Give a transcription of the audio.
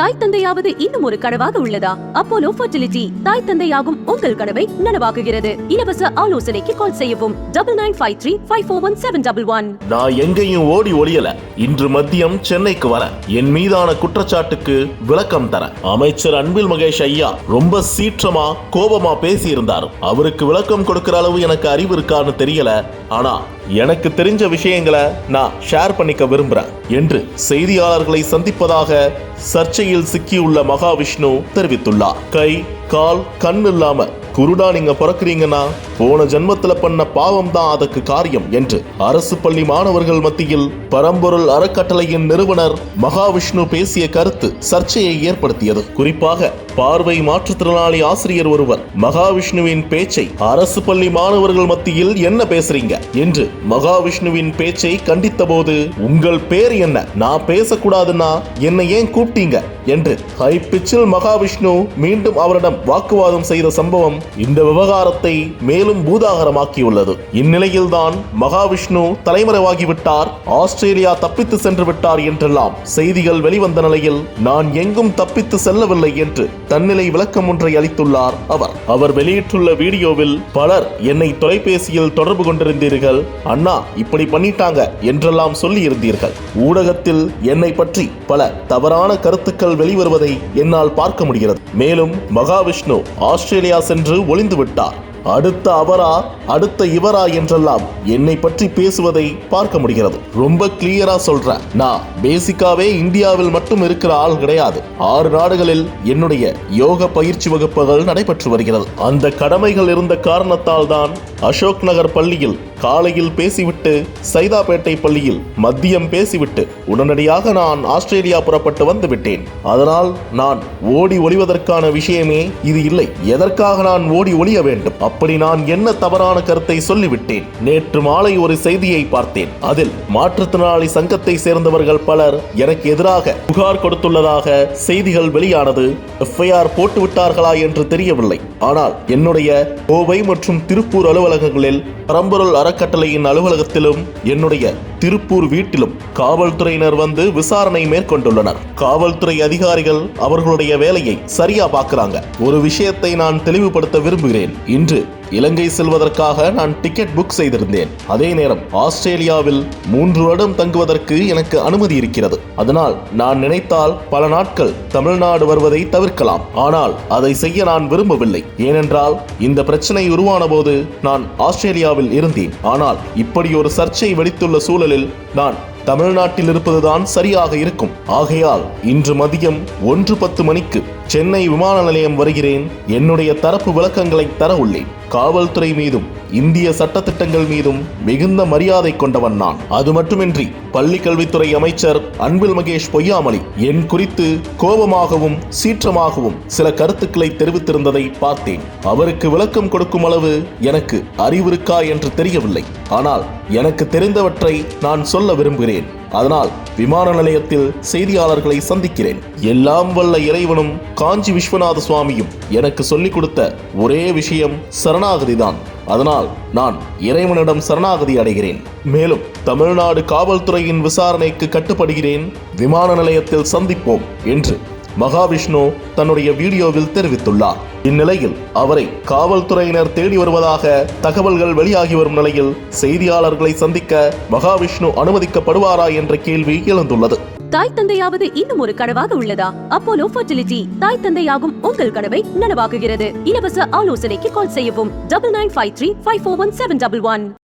தாய் தந்தையாவது இன்னும் ஒரு கனவாக உள்ளதா? அப்போலோ ஃபர்டிலிட்டி தாய் தந்தையாகும் உங்கள் கனவை நனவாக்குகிறது. இலவச ஆலோசனைக்கு கால் செய்யவும். Double nine five three five four one seven double one நான் எங்கேயும் ஓடி ஒளியல. இன்று மதியம் சென்னைக்கு வர. என் மீதான குற்றச்சாட்டுக்கு விளக்கம் தர. அமைச்சர் அன்பில் மகேஷ் ஐயா ரொம்ப சீற்றமா கோபமா பேசியிருந்தார். அவருக்கு விளக்கம் கொடுக்கிற அளவு எனக்கு அறிவு இருக்கான்னு தெரியல. ஆனா எனக்கு தெரிஞ்ச விஷயங்களை நான் ஷேர் பண்ணிக்க விரும்புறேன். என்று செய்தியாளர்களை சந்திப்பதாக சர்ச்சை சர்ச்சையில் சிக்கியுள்ள மகாவிஷ்ணு தெரிவித்துள்ளார். கை கால் கண் இல்லாம குருடா நீங்க பிறக்கிறீங்கன்னா போன ஜென்மத்துல பண்ண பாவம் தான் அதற்கு காரியம் என்று அரசு பள்ளி மாணவர்கள் மத்தியில் பரம்பொருள் அறக்கட்டளையின் நிறுவனர் மகாவிஷ்ணு பேசிய கருத்து சர்ச்சையை ஏற்படுத்தியது. குறிப்பாக பார்வை மாற்றுத்திறனாளி ஆசிரியர் ஒருவர். மகாவிஷ்ணுவின் பேச்சை அரசு பள்ளி மாணவர்கள் மத்தியில் என்ன பேசுறீங்க? என்று மகாவிஷ்ணுவின் பேச்சை கண்டித்தபோது உங்கள் பேர் என்ன? நான் பேசக்கூடாதுன்னா என்னை ஏன் கூப்பிட்டீங்க? என்று ஹை பிச்சில் மகாவிஷ்ணு மீண்டும் அவரிடம் வாக்குவாதம் செய்த சம்பவம் இந்த விவகாரத்தை மேலும் பூதாகரமாக்கியுள்ளது. இந்நிலையில்தான் மகாவிஷ்ணு தலைமறைவாகிவிட்டார். ஆஸ்திரேலியா தப்பித்து சென்று விட்டார் என்றெல்லாம் செய்திகள் வெளிவந்த நிலையில் நான் எங்கும் தப்பித்து செல்லவில்லை என்று தன்னிலை விளக்கம் ஒன்றை அளித்துள்ளார் அவர். அவர் வெளியிட்டுள்ள வீடியோவில் பலர் என்னை தொலைபேசியில் தொடர்பு கொண்டிருந்தீர்கள். அண்ணா இப்படி பண்ணிட்டாங்க என்றெல்லாம் சொல்லி இருந்தீர்கள் ஊடகத்தில் என்னை பற்றி பல தவறான கருத்துக்கள் வெளிவருவதை என்னால் பார்க்க முடிகிறது. மேலும் மகாவிஷ்ணு ஆஸ்திரேலியா சென்று ஒளிந்து விட்டார். அடுத்த அவரா அடுத்த இவரா என்றெல்லாம் என்னை பற்றி பேசுவதை பார்க்க முடிகிறது. ரொம்ப கிளியரா சொல்றேன். நான் பேசிக்காவே இந்தியாவில் மட்டும் இருக்கிற ஆள் கிடையாது. ஆறு நாடுகளில் என்னுடைய யோக பயிற்சி வகுப்புகள் நடைபெற்று வருகிறது. அந்த கடமைகள் இருந்த காரணத்தால் தான் அசோக் நகர் பள்ளியில் காலையில் பேசிவிட்டு சைதாப்பேட்டை பள்ளியில் மதியம் பேசிவிட்டு உடனடியாக நான் ஆஸ்திரேலியா புறப்பட்டு வந்து விட்டேன். அதனால் நான் ஓடி ஒளிவதற்கான விஷயமே இது இல்லை. எதற்காக நான் ஓடி ஒளிய வேண்டும்? அப்படி நான் என்ன தவறான கருத்தை சொல்லிவிட்டேன்? நேற்று மாலை ஒரு செய்தியை பார்த்தேன். அதில் மாற்றுத்திறனாளி சங்கத்தை சேர்ந்தவர்கள் பலர் எனக்கு எதிராக புகார் கொடுத்துள்ளதாக செய்திகள் வெளியானது எஃப்ஐஆர் போட்டுவிட்டார்களா என்று தெரியவில்லை. ஆனால் என்னுடைய கோவை மற்றும் திருப்பூர் அலுவலகங்களில் பரம்பொருள் அறக்கட்டளையின் அலுவலகத்திலும் என்னுடைய திருப்பூர் வீட்டிலும் காவல்துறையினர் வந்து விசாரணை மேற்கொண்டுள்ளனர். காவல்துறை அதிகாரிகள் அவர்களுடைய வேலையை சரியா பார்க்கிறாங்க. ஒரு விஷயத்தை நான் தெளிவுபடுத்த விரும்புகிறேன். இன்று இலங்கை செல்வதற்காக நான் டிக்கெட் புக் செய்திருந்தேன். அதே நேரம் ஆஸ்திரேலியாவில் மூன்று வருடம் தங்குவதற்கு எனக்கு அனுமதி இருக்கிறது. அதனால் நான் நினைத்தால் பல நாட்கள் தமிழ்நாடு வருவதை தவிர்க்கலாம். ஆனால் அதை செய்ய நான் விரும்பவில்லை. ஏனென்றால் இந்த பிரச்சனை உருவான போது நான் ஆஸ்திரேலியாவில் இருந்தேன். ஆனால் இப்படி ஒரு சர்ச்சை வெடித்துள்ள சூழலில் நான் தமிழ்நாட்டில் இருப்பதுதான் சரியாக இருக்கும். ஆகையால் இன்று மதியம் ஒன்று பத்து மணிக்கு சென்னை விமான நிலையம் வருகிறேன். என்னுடைய தரப்பு விளக்கங்களை தர உள்ளேன். காவல்துறை மீதும் இந்திய சட்டத்திட்டங்கள் மீதும் மிகுந்த மரியாதை கொண்டவன் நான். அது மட்டுமின்றி பள்ளி கல்வித்துறை அமைச்சர் அன்பில் மகேஷ் பொய்யாமலி என் குறித்து கோபமாகவும் சீற்றமாகவும் சில கருத்துக்களை தெரிவித்திருந்ததை பார்த்தேன். அவருக்கு விளக்கம் கொடுக்கும் அளவு எனக்கு அறிவிருக்கா என்று தெரியவில்லை. ஆனால் எனக்கு தெரிந்தவற்றை நான் சொல்ல விரும்புகிறேன். அதனால் விமான நிலையத்தில் செய்தியாளர்களை சந்திக்கிறேன். எல்லாம் வல்ல இறைவனும் காஞ்சி விஸ்வநாத சுவாமியும் எனக்கு சொல்லிக் கொடுத்த ஒரே விஷயம் சரணாகதி தான் அதனால் நான் இறைவனிடம் சரணாகதி அடைகிறேன். மேலும் தமிழ்நாடு காவல்துறையின் விசாரணைக்கு கட்டுப்படுகிறேன். விமான நிலையத்தில் சந்திப்போம் என்று மகாவிஷ்ணு தன்னுடைய வீடியோவில் தெரிவித்துள்ளார். இந்நிலையில் அவரை காவல்துறையினர் தேடி வருவதாக தகவல்கள் வெளியாகி வரும் நிலையில் செய்தியாளர்களை சந்திக்க மகாவிஷ்ணு அனுமதிக்கப்படுவாரா என்ற கேள்வி எழுந்துள்ளது. தாய் தந்தையாவது இன்னும் ஒரு கனவாக உள்ளதா? அப்போலோ ஃபர்டிலிட்டி தாய் தந்தையாகும் உங்கள் கனவை நனவாக்குகிறது. இலவச ஆலோசனைக்கு கால் செய்யவும். Double nine five three five four one seven double one